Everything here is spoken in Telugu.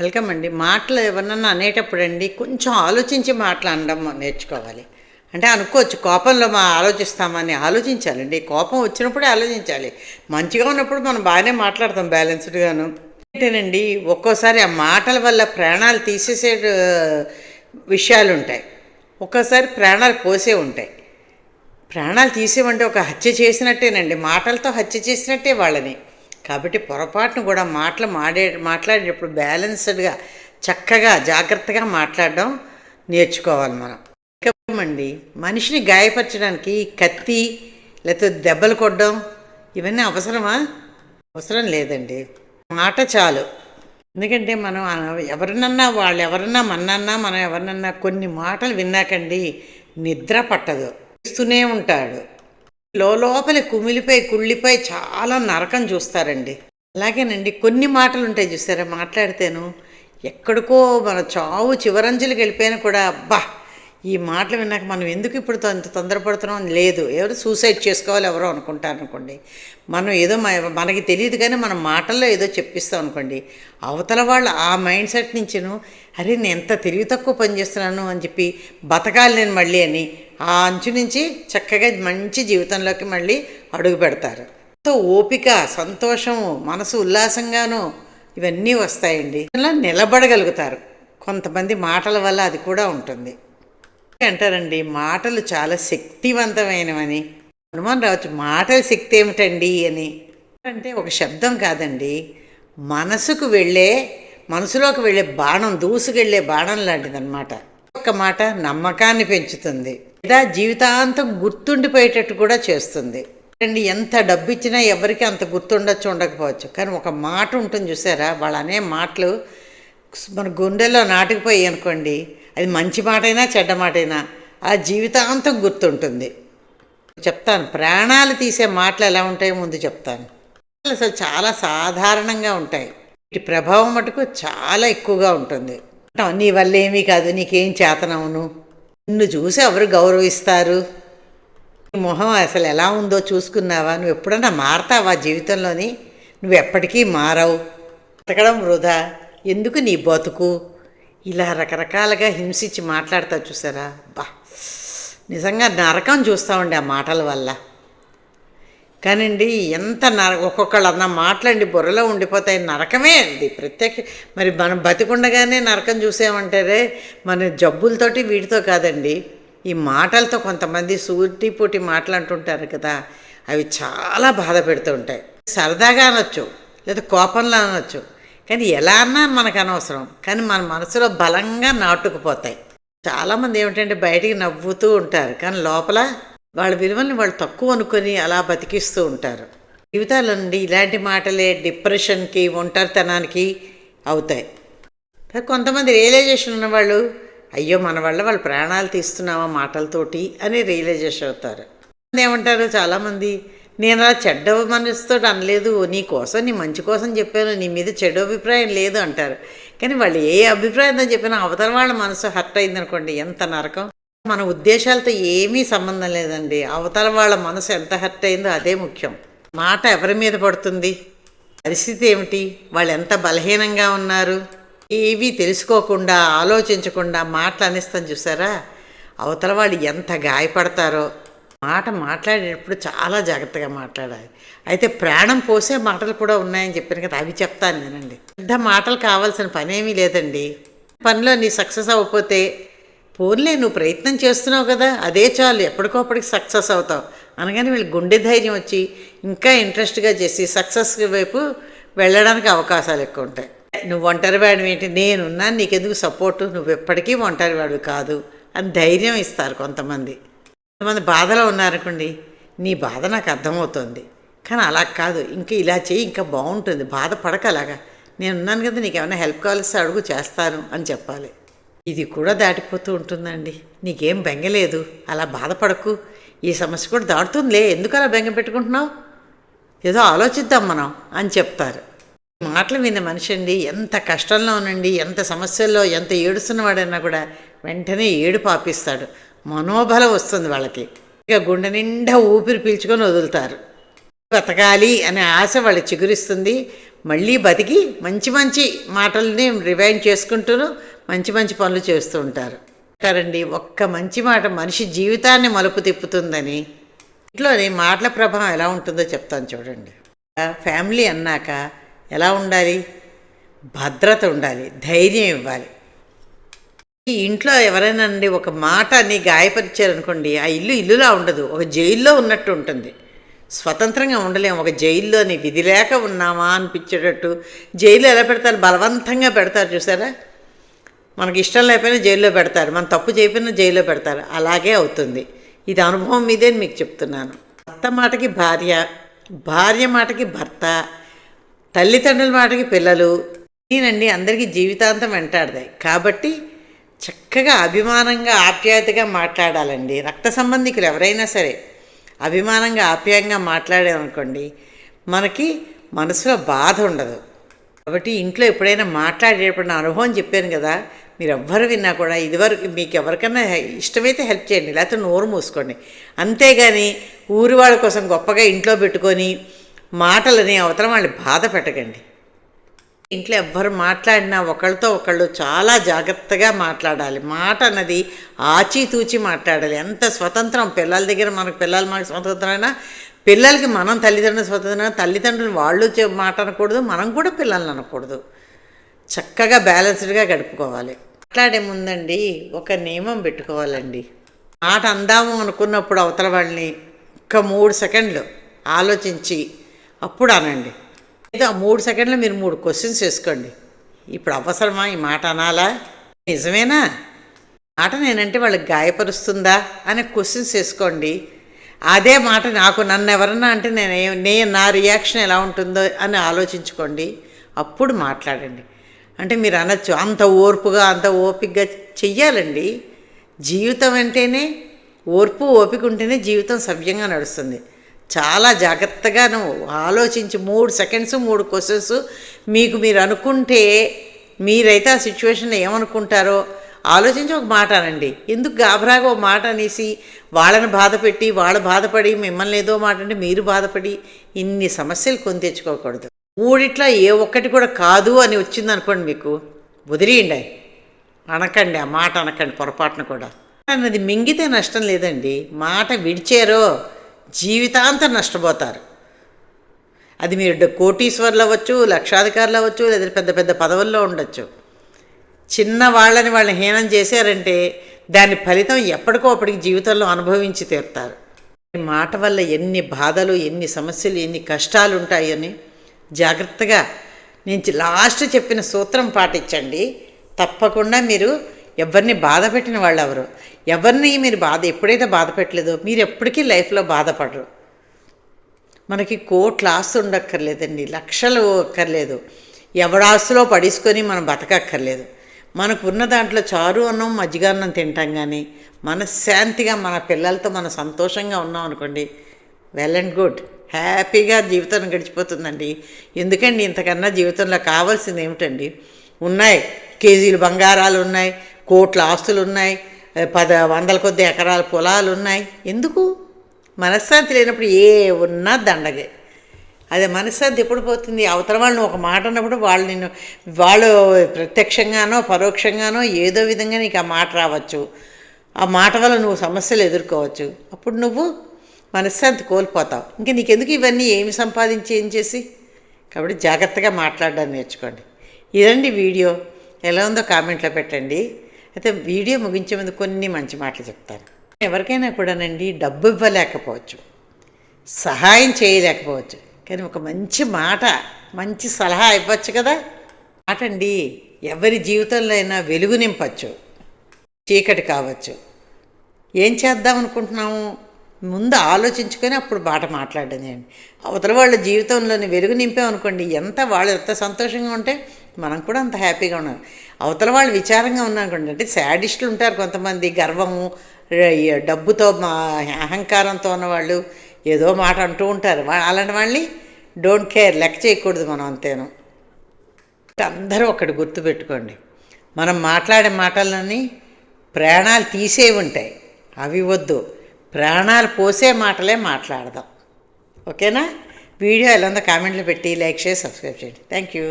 వెల్కమ్ అండి. మాటలు ఎవరన్నా అనేటప్పుడు అండి కొంచెం ఆలోచించి మాట్లాడడం నేర్చుకోవాలి. అంటే అనుకోవచ్చు కోపంలో మా ఆలోచిస్తామని ఆలోచించాలండి. కోపం వచ్చినప్పుడే ఆలోచించాలి. మంచిగా ఉన్నప్పుడు మనం బాగానే మాట్లాడతాం బ్యాలెన్స్డ్గాను ఏంటేనండి ఒక్కోసారి ఆ మాటల వల్ల ప్రాణాలు తీసేసే విషయాలు ఉంటాయి ఒక్కోసారి ప్రాణాలు పోసే ఉంటాయి. ప్రాణాలు తీసేవంటే ఒక హత్య చేసినట్టేనండి. మాటలతో హత్య చేసినట్టే వాళ్ళని. కాబట్టి పొరపాటును కూడా మాటలు మాడే మాట్లాడేటప్పుడు బ్యాలెన్స్డ్గా చక్కగా జాగ్రత్తగా మాట్లాడడం నేర్చుకోవాలి మనం. అండి మనిషిని గాయపరచడానికి కత్తి లేకపోతే దెబ్బలు కొట్టడం ఇవన్నీ అవసరమా? అవసరం లేదండి. మాట చాలు. ఎందుకంటే మనం ఎవరినన్నా వాళ్ళు ఎవరన్నా మన్నన్నా మనం ఎవరినన్నా కొన్ని మాటలు విన్నాకండి నిద్ర పట్టదు. చూస్తూనే ఉంటాడు. లోపలి కుమిలిపై కుళ్ళిపై చాలా నరకం చూస్తారండి. అలాగేనండి కొన్ని మాటలు ఉంటాయి చూసారా మాట్లాడితేను. ఎక్కడికో మన చావు చివరంజులకు వెళ్ళిపోయినా కూడా అబ్బా! ఈ మాటలు విన్నాక మనం ఎందుకు ఇప్పుడు అంత తొందరపడుతున్నాం లేదు. ఎవరు సూసైడ్ చేసుకోవాలి ఎవరో అనుకుంటారు అనుకోండి. మనం ఏదో మనకి తెలియదు కానీ మన మాటల్లో ఏదో చెప్పిస్తాం అనుకోండి. అవతల వాళ్ళు ఆ మైండ్ సెట్ నుంచిను అరే నేను ఎంత తెలివి తక్కువ పని చేస్తున్నాను అని చెప్పి బతకాలి నేను మళ్ళీ అని ఆ అంచు నుంచి చక్కగా మంచి జీవితంలోకి మళ్ళీ అడుగు పెడతారు. ఎంతో ఓపిక సంతోషము మనసు ఉల్లాసంగాను ఇవన్నీ వస్తాయండి. ఇలా నిలబడగలుగుతారు. కొంతమంది మాటల వల్ల అది కూడా ఉంటుంది. అంటారండి. మాటలు చాలా శక్తివంతమైనవని. అనుమానం రావచ్చు మాటల శక్తి ఏమిటండి అని. అంటే ఒక శబ్దం కాదండి. మనసుకు వెళ్ళే మనసులోకి వెళ్ళే బాణం దూసుకెళ్ళే బాణం లాంటిదన్నమాట. ఒక్క మాట నమ్మకాన్ని పెంచుతుంది. లేదా జీవితాంతం గుర్తుండిపోయేటట్టు కూడా చేస్తుంది. అండి ఎంత డబ్బు ఇచ్చినా ఎవరికి అంత గుర్తుండొచ్చు ఉండకపోవచ్చు. కానీ ఒక మాట ఉంటుంది చూసారా? వాళ్ళు అనే మాటలు మన గుండెల్లో నాటుకుపోయి అనుకోండి. అది మంచి మాటైనా చెడ్డ మాటైనా ఆ జీవితాంతం గుర్తుంటుంది. చెప్తాను ప్రాణాలు తీసే మాటలు ఎలా ఉంటాయో ముందు చెప్తాను. అసలు చాలా సాధారణంగా ఉంటాయి. వీటి ప్రభావం మటుకు చాలా ఎక్కువగా ఉంటుంది. నీ వల్ల ఏమీ కాదు నీకేం చేతనవును? నిన్ను చూసి ఎవరు గౌరవిస్తారు? నీ మొహం అసలు ఎలా ఉందో చూసుకున్నావా? నువ్వు ఎప్పుడన్నా మారతావా జీవితంలోని? నువ్వు ఎప్పటికీ మారవు. బతకడం వృధా. ఎందుకు నీ బతుకు? ఇలా రకరకాలుగా హింసించి మాట్లాడతా చూసారా? బా! నిజంగా నరకం చూస్తామండి ఆ మాటల వల్ల. కానండి ఎంత నర ఒక్కొక్కళ్ళు అన్న మాటలండి బుర్రలో ఉండిపోతాయి. నరకమే అండి. ప్రత్యక్ష మరి మనం బతికుండగానే నరకం చూసామంటారే మన జబ్బులతోటి వీటితో కాదండి. ఈ మాటలతో కొంతమంది సూటిపూటి మాటలు అంటుంటారు కదా అవి చాలా బాధ పెడుతూ ఉంటాయి. సరదాగా అనొచ్చు లేదా కోపంలో అనొచ్చు. కానీ ఎలా అన్నా మనకు అనవసరం కానీ మన మనసులో బలంగా నాటుకుపోతాయి. చాలామంది ఏమిటంటే బయటికి నవ్వుతూ ఉంటారు కానీ లోపల వాళ్ళ విలువల్ని వాళ్ళు తక్కువ అనుకొని అలా బతికిస్తూ ఉంటారు. జీవితాలండి ఇలాంటి మాటలే డిప్రెషన్కి ఒంటరితనానికి అవుతాయి. కొంతమంది రియలైజేషన్ ఉన్నవాళ్ళు అయ్యో మన వల్ల వాళ్ళు ప్రాణాలు తీస్తున్నామా మాటలతోటి అని రియలైజేషన్ అవుతారు. ఏమంటారు చాలామంది నేను అలా చెడ్డ మనసుతో అనలేదు నీ కోసం నీ మంచి కోసం చెప్పాను నీ మీద చెడు అభిప్రాయం లేదు అంటారు. కానీ వాళ్ళు ఏ అభిప్రాయంతో చెప్పినా అవతల వాళ్ళ మనసు హర్ట్ అయిందనుకోండి ఎంత నరకం. మన ఉద్దేశాలతో ఏమీ సంబంధం లేదండి. అవతల వాళ్ళ మనసు ఎంత హర్ట్ అయిందో అదే ముఖ్యం. మాట ఎవరి మీద పడుతుంది? పరిస్థితి ఏమిటి? వాళ్ళు ఎంత బలహీనంగా ఉన్నారు? ఏవీ తెలుసుకోకుండా ఆలోచించకుండా మాటలు అనిస్తాను చూసారా? అవతల వాళ్ళు ఎంత గాయపడతారో మాట మాట్లాడేటప్పుడు చాలా జాగ్రత్తగా మాట్లాడాలి. అయితే ప్రాణం పోసే మాటలు కూడా ఉన్నాయని చెప్పాను కదా అవి చెప్తాను నేనండి. పెద్ద మాటలు కావాల్సిన పనేమీ లేదండి. పనిలో నీ సక్సెస్ అవ్వకపోతే పోన్లే నువ్వు ప్రయత్నం చేస్తున్నావు కదా అదే చాలు ఎప్పటికోప్పటికి సక్సెస్ అవుతావు. అనగానే వీళ్ళు గుండె ధైర్యం వచ్చి ఇంకా ఇంట్రెస్ట్గా చేసి సక్సెస్ వైపు వెళ్ళడానికి అవకాశాలు ఎక్కువ ఉంటాయి. నువ్వు ఒంటరి వాడివి ఏంటి? నేనున్నాను నీకెందుకు సపోర్టు? నువ్వు ఎప్పటికీ ఒంటరి వాడు కాదు అని ధైర్యం ఇస్తారు కొంతమంది. కొంతమంది బాధలో ఉన్నారనుకోండి నీ బాధ నాకు అర్థమవుతుంది. కానీ అలా కాదు. ఇంకా ఇలా చేయి ఇంకా బాగుంటుంది. బాధపడక అలాగా. నేను ఉన్నాను కదా నీకు ఏమైనా హెల్ప్ కావాల్సి అడుగు చేస్తాను అని చెప్పాలి. ఇది కూడా దాటిపోతూ ఉంటుందండి. నీకేం బెంగలేదు అలా బాధపడకు ఈ సమస్య కూడా దాటుతుందిలే. ఎందుకు అలా బెంగ పెట్టుకుంటున్నావు? ఏదో ఆలోచిద్దాం మనం అని చెప్తారు. మాటలు విన్న మనిషి అండి ఎంత కష్టంలో ఉనండి ఎంత సమస్యల్లో ఎంత ఏడుస్తున్నవాడైనా కూడా వెంటనే ఏడు పాపిస్తాడు మనోబలం వస్తుంది వాళ్ళకి. ఇక గుండె నిండా ఊపిరి పీల్చుకొని వదులుతారు. బతకాలి అనే ఆశ వాళ్ళు చిగురిస్తుంది. మళ్ళీ బతికి మంచి మంచి మాటల్ని రివైండ్ చేసుకుంటూను మంచి మంచి పనులు చేస్తూ ఉంటారు. అంటారండి ఒక్క మంచి మాట మనిషి జీవితాన్ని మలుపు తిప్పుతుందని. ఇంట్లోని మాటల ప్రభావం ఎలా ఉంటుందో చెప్తాను చూడండి. ఫ్యామిలీ అన్నాక ఎలా ఉండాలి? భద్రత ఉండాలి ధైర్యం ఇవ్వాలి. ఈ ఇంట్లో ఎవరైనా అండి ఒక మాటని గాయపరిచారనుకోండి ఆ ఇల్లు ఇల్లులా ఉండదు. ఒక జైల్లో ఉన్నట్టు ఉంటుంది. స్వతంత్రంగా ఉండలేము ఒక జైల్లోని విధి లేక ఉన్నామా అనిపించేటట్టు జైలు ఎలా పెడతారు? బలవంతంగా పెడతారు చూసారా? మనకి ఇష్టం లేకపోయినా జైల్లో పెడతారు. మన తప్పు చేయకపోయినా జైల్లో పెడతారు. అలాగే అవుతుంది. ఇది అనుభవం మీదే మీకు చెప్తున్నాను. భర్త మాటకి భార్య భార్య మాటకి భర్త తల్లిదండ్రుల మాటకి పిల్లలు నేనండి అందరికీ జీవితాంతం వెంటాడతాయి. కాబట్టి చక్కగా అభిమానంగా ఆప్యాయతగా మాట్లాడాలండి. రక్త సంబంధికులు ఎవరైనా సరే అభిమానంగా ఆప్యాయంగా మాట్లాడామనుకోండి మనకి మనసులో బాధ ఉండదు. కాబట్టి ఇంట్లో ఎప్పుడైనా మాట్లాడేటప్పుడు నా అనుభవం చెప్పాను కదా మీరు ఎవ్వరు విన్నా కూడా ఇదివరకు మీకు ఎవరికైనా ఇష్టమైతే హెల్ప్ చేయండి లేకపోతే నోరు మూసుకోండి. అంతేగాని ఊరి వాళ్ళ కోసం గొప్పగా ఇంట్లో పెట్టుకొని మాటలని అవతల వాళ్ళని బాధ పెట్టకండి. ఇంట్లో ఎవ్వరు మాట్లాడినా ఒకళ్ళతో ఒకళ్ళు చాలా జాగ్రత్తగా మాట్లాడాలి. మాట అన్నది ఆచితూచి మాట్లాడాలి. ఎంత స్వతంత్రం పిల్లల దగ్గర మనకు పిల్లలు మనకు స్వతంత్రమైనా పిల్లలకి మనం తల్లిదండ్రులు స్వతంత్రం తల్లిదండ్రులు వాళ్ళు మాట అనకూడదు మనం కూడా పిల్లల్ని అనకూడదు. చక్కగా బ్యాలెన్స్డ్గా గడుపుకోవాలి. మాట్లాడే ముందండి ఒక నియమం పెట్టుకోవాలండి. మాట అందాము అనుకున్నప్పుడు అవతల వాళ్ళని ఒక మూడు సెకండ్లు ఆలోచించి అప్పుడు అనండి. ఏదో ఆ మూడు సెకండ్లు మీరు మూడు క్వశ్చన్స్ వేసుకోండి ఇప్పుడు అవసరమా? ఈ మాట అనాలా? నిజమేనా? మాట నేనంటే వాళ్ళకి గాయపరుస్తుందా? అనే క్వశ్చన్స్ వేసుకోండి అదే మాట నాకు నన్ను ఎవరన్నా అంటే నేను నేను నా రియాక్షన్ ఎలా ఉంటుందో అని ఆలోచించుకోండి. అప్పుడు మాట్లాడండి. అంటే మీరు అనొచ్చు అంత ఓర్పుగా అంత ఓపికగా చెయ్యాలండి. జీవితం అంటేనే ఓర్పు ఓపిక ఉంటేనే జీవితం సవ్యంగా నడుస్తుంది. చాలా జాగ్రత్తగా నువ్వు ఆలోచించి. మూడు సెకండ్స్ మూడు క్వశ్చన్స్ మీకు మీరు అనుకుంటే మీరైతే ఆ సిచ్యువేషన్లో ఏమనుకుంటారో ఆలోచించి ఒక మాట అనండి. ఎందుకు గాబరాగా ఒక మాట అనేసి వాళ్ళని బాధపెట్టి వాళ్ళు బాధపడి మిమ్మల్ని ఏదో మాట అంటే మీరు బాధపడి ఇన్ని సమస్యలు కొని తెచ్చుకోకూడదు. మూడిట్లో ఏ ఒక్కటి కూడా కాదు అని వచ్చింది అనుకోండి మీకు వదిలేయండి. అనకండి ఆ మాట అనకండి పొరపాటున కూడా. అన్నది మింగితే నష్టం లేదండి. మాట విడిచారో జీవితాంతం నష్టపోతారు. అది మీరు డ- కోటీశ్వర్లు అవ్వచ్చు లక్షాధికారులు అవ్వచ్చు లేదా పెద్ద పెద్ద పదవుల్లో ఉండొచ్చు. చిన్న వాళ్ళని వాళ్ళని హీనం చేశారంటే దాని ఫలితం ఎప్పటికో అప్పటికి జీవితంలో అనుభవించి తీరుతారు. మాట వల్ల ఎన్ని బాధలు ఎన్ని సమస్యలు ఎన్ని కష్టాలు ఉంటాయని జాగ్రత్తగా నేను లాస్ట్ చెప్పిన సూత్రం పాటించండి. తప్పకుండా మీరు ఎవరిని బాధ పెట్టిన వాళ్ళు ఎవరు? ఎవరిని మీరు బాధ ఎప్పుడైతే బాధ పెట్టలేదో మీరు ఎప్పటికీ లైఫ్లో బాధపడరు. మనకి కోట్ల ఆస్తు ఉండక్కర్లేదండి లక్షలు అక్కర్లేదు. ఎవడాస్తులో పడేసుకొని మనం బతకక్కర్లేదు. మనకు ఉన్న దాంట్లో చారు అన్నం మజ్జిగ అన్నం తింటాం కానీ మనశ్శాంతిగా మన పిల్లలతో మనం సంతోషంగా ఉన్నాం అనుకోండి వెల్ అండ్ గుడ్. హ్యాపీగా జీవితం గడిచిపోతుందండి. ఎందుకండి ఇంతకన్నా జీవితంలో కావాల్సింది ఏమిటండి? ఉన్నాయి. కేజీలు బంగారాలు ఉన్నాయి. కోట్ల ఆస్తులు ఉన్నాయి పద వందల కొద్ది ఎకరాల పొలాలు ఉన్నాయి ఎందుకు? మనశ్శాంతి లేనప్పుడు ఏ ఉన్నా దండగే. అదే మనశ్శాంతి ఎప్పుడు పోతుంది? అవతల వాళ్ళని ఒక మాట అన్నప్పుడు వాళ్ళు నిన్ను వాళ్ళు ప్రత్యక్షంగానో పరోక్షంగానో ఏదో విధంగా నీకు ఆ మాట రావచ్చు. ఆ మాట వల్ల నువ్వు సమస్యలు ఎదుర్కోవచ్చు. అప్పుడు నువ్వు మనశ్శాంతి కోల్పోతావు. ఇంకా నీకెందుకు ఇవన్నీ? ఏమి సంపాదించి ఏం చేసి? కాబట్టి జాగ్రత్తగా మాట్లాడడం నేర్చుకోండి. ఇదండి వీడియో. ఎలా ఉందో కామెంట్లో పెట్టండి. అయితే వీడియో ముగించే ముందు కొన్ని మంచి మాటలు చెప్తాను. ఎవరికైనా కూడానండి డబ్బు ఇవ్వలేకపోవచ్చు. సహాయం చేయలేకపోవచ్చు. కానీ ఒక మంచి మాట మంచి సలహా ఇవ్వచ్చు కదా? మాట అండి ఎవరి జీవితంలో అయినా వెలుగు నింపచ్చు. చీకటి కావచ్చు. ఏం చేద్దాం అనుకుంటున్నాము? ముందు ఆలోచించుకొని అప్పుడు మాట మాట్లాడడం చేయండి. అవతల వాళ్ళ జీవితంలోని వెలుగు నింపామనుకోండి ఎంత వాళ్ళు ఎంత సంతోషంగా ఉంటే మనం కూడా అంత హ్యాపీగా ఉన్నాం. అవతల వాళ్ళు విచారంగా ఉన్నారనుకోండి అంటే శాడిస్టులు ఉంటారు కొంతమంది గర్వము డబ్బుతో మా అహంకారంతో ఉన్నవాళ్ళు ఏదో మాట అంటూ ఉంటారు. అలాంటి వాళ్ళని డోంట్ కేర్ లెక్క చేయకూడదు మనం అంతేను. అందరూ ఒకటి గుర్తుపెట్టుకోండి మనం మాట్లాడే మాటలని ప్రాణాలు తీసేవి ఉంటాయి. అవి వద్దు. ప్రాణాలు పోసే మాటలే మాట్లాడదాం. ఓకేనా? వీడియో ఎలా ఉందో కామెంట్లు పెట్టి లైక్ చేసి సబ్స్క్రైబ్ చేయండి. Thank you.